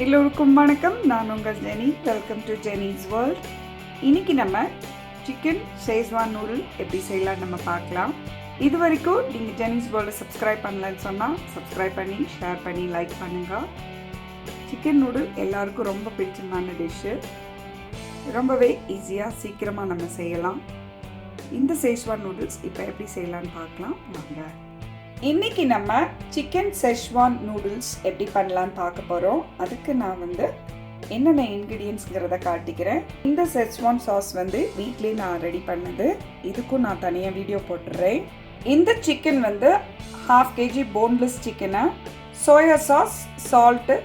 எல்லோருக்கும் வணக்கம். நான் உங்கள் Jeni. Welcome to Jeni's world இன்னைக்கு நம்ம சிக்கன் ஷேஸ்வான் நூடுல் எப்படி செய்யலாம் நம்ம பார்க்கலாம். இது வரைக்கும் நீங்கள் ஜெனிஸ் வேர்ல்டை சப்ஸ்கிரைப் பண்ணலன்னு சொன்னால் சப்ஸ்கிரைப் பண்ணி ஷேர் பண்ணி லைக் பண்ணுங்க. சிக்கன் நூடுல் எல்லாருக்கும் ரொம்ப பிடிச்சமான டிஷ்ஷு ரொம்பவே ஈஸியாக சீக்கிரமாக நம்ம செய்யலாம். இந்த சேஷ்வான் நூடுல்ஸ் இப்போ எப்படி செய்யலான்னு பார்க்கலாம். வாங்க. இன்னைக்கு நம்ம சிக்கன் செஷ்வான் நூடுல்ஸ் எப்படி பண்ணலான்னு பார்க்க போகிறோம் அதுக்கு நான் வந்து என்னென்ன இன்க்ரீடியன்ஸ்ங்கிறத காட்டிக்கிறேன். இந்த செஷ்வான் சாஸ் வந்து வீட்லேயே நான் ரெடி பண்ணது. இதுக்கும் நான் தனியாக வீடியோ போட்டுடுறேன் இந்த சிக்கன் வந்து ஹாஃப் கேஜி போன்லெஸ் சிக்கனை soya sauce salt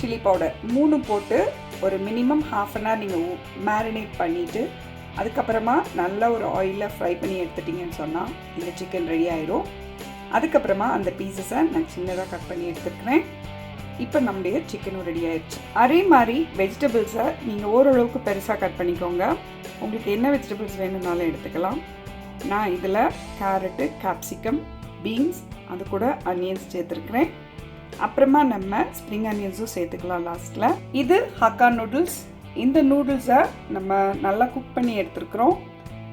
chilli powder மூணு போட்டு ஒரு மினிமம் ஹாஃப் அன் ஹவர் நீங்கள் மேரினேட் பண்ணிவிட்டு அதுக்கப்புறமா நல்ல ஒரு ஆயிலில் ஃப்ரை பண்ணி எடுத்துட்டிங்கன்னு சொன்னால் இந்த சிக்கன் ரெடி ஆயிரும். அதுக்கப்புறமா அந்த பீசஸை நான் சின்னதாக கட் பண்ணி எடுத்துக்கிறேன் இப்போ நம்முடைய சிக்கனும் ரெடி ஆயிடுச்சு. அதே மாதிரி வெஜிடபிள்ஸை நீங்கள் ஓரளவுக்கு பெருசாக கட் பண்ணிக்கோங்க. உங்களுக்கு என்ன வெஜிடபிள்ஸ் வேணும்னாலும் எடுத்துக்கலாம். நான் இதில் கேரட்டு கேப்சிகம் பீன்ஸ் அது கூட அனியன்ஸ் சேர்த்துருக்குறேன். அப்புறமா நம்ம ஸ்ப்ரிங் அனியன்ஸும் சேர்த்துக்கலாம் லாஸ்ட்டில் இது ஹக்கா நூடுல்ஸ் இந்த நூடுல்ஸை நம்ம நல்லா குக் பண்ணி எடுத்துருக்குறோம்.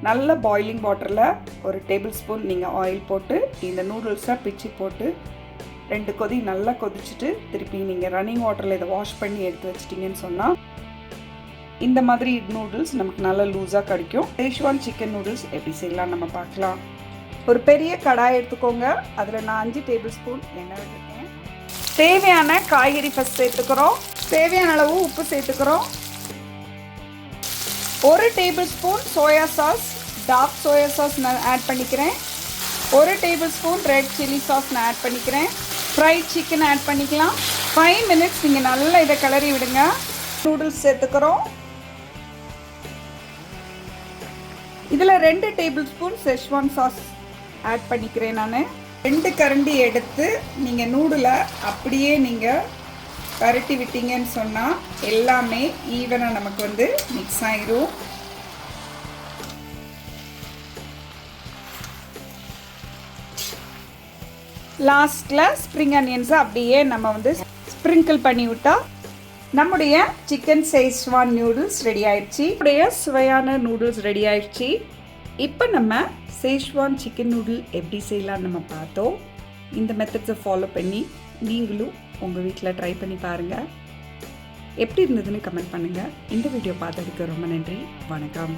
நல்ல பாயிலிங் வாட்டரில் ஒரு டேபிள் ஸ்பூன் நீங்கள் ஆயில் போட்டு இந்த நூடுல்ஸை பிச்சு போட்டு ரெண்டு கொதி நல்லா கொதிச்சுட்டு திருப்பி நீங்கள் ரன்னிங் வாட்டரில் இதை வாஷ் பண்ணி எடுத்து வச்சிட்டிங்கன்னு சொன்னால் இந்த மாதிரி நூடுல்ஸ் நமக்கு நல்லா லூஸாக கிடைக்கும். சேஷ்வான் சிக்கன் நூடுல்ஸ் எப்படி செய்யலாம் நம்ம பார்க்கலாம். ஒரு பெரிய கடாய் எடுத்துக்கோங்க. அதில் நான் அஞ்சு டேபிள் ஸ்பூன் எண்ணெய் விட்டுருக்கேன். தேவையான காய்கறி ஃபஸ்ட் சேர்த்துக்கிறோம். தேவையான அளவு உப்பு சேர்த்துக்கிறோம். ஒரு table spoon soya sauce dark soya sauce நான் ஆட் பண்ணிக்கிறேன். ஒரு table spoon red chilli sauce நான் ஆட் பண்ணிக்கிறேன். ஃப்ரைட் சிக்கன் ஆட் பண்ணிக்கலாம். ஃபைவ் மினிட்ஸ் நீங்கள் நல்லா இதை கிளறி விடுங்க. நூடுல்ஸ் சேர்த்துக்கிறோம். இதில் ரெண்டு table spoon schezwan sauce add பண்ணிக்கிறேன் நான். ரெண்டு கரண்டி எடுத்து நீங்கள் நூடுலை அப்படியே நீங்கள் பரட்டி விட்டீங்கன்னு சொன்னால் எல்லாமே ஈவனாக நமக்கு வந்து மிக்ஸ் ஆயிரும். லாஸ்ட்டில் ஸ்ப்ரிங் அனியன்ஸை அப்படியே நம்ம வந்து ஸ்ப்ரிங்கிள் பண்ணி விட்டால் நம்முடைய சிக்கன் சேஸ்வான் நூடுல்ஸ் ரெடி ஆயிடுச்சு. நம்முடைய சுவையான நூடுல்ஸ் ரெடி ஆயிடுச்சு. இப்போ நம்ம சேஷ்வான் சிக்கன் நூடுல் எப்படி செய்யலாம்னு நம்ம பார்த்தோம். இந்த மெத்தட்ஸை ஃபாலோ பண்ணி நீங்களும் உங்கள் வீட்டில் ட்ரை பண்ணி பாருங்கள் எப்படி இருந்ததுன்னு கமெண்ட் பண்ணுங்கள் இந்த வீடியோ பார்த்ததுக்கு ரொம்ப நன்றி. வணக்கம்.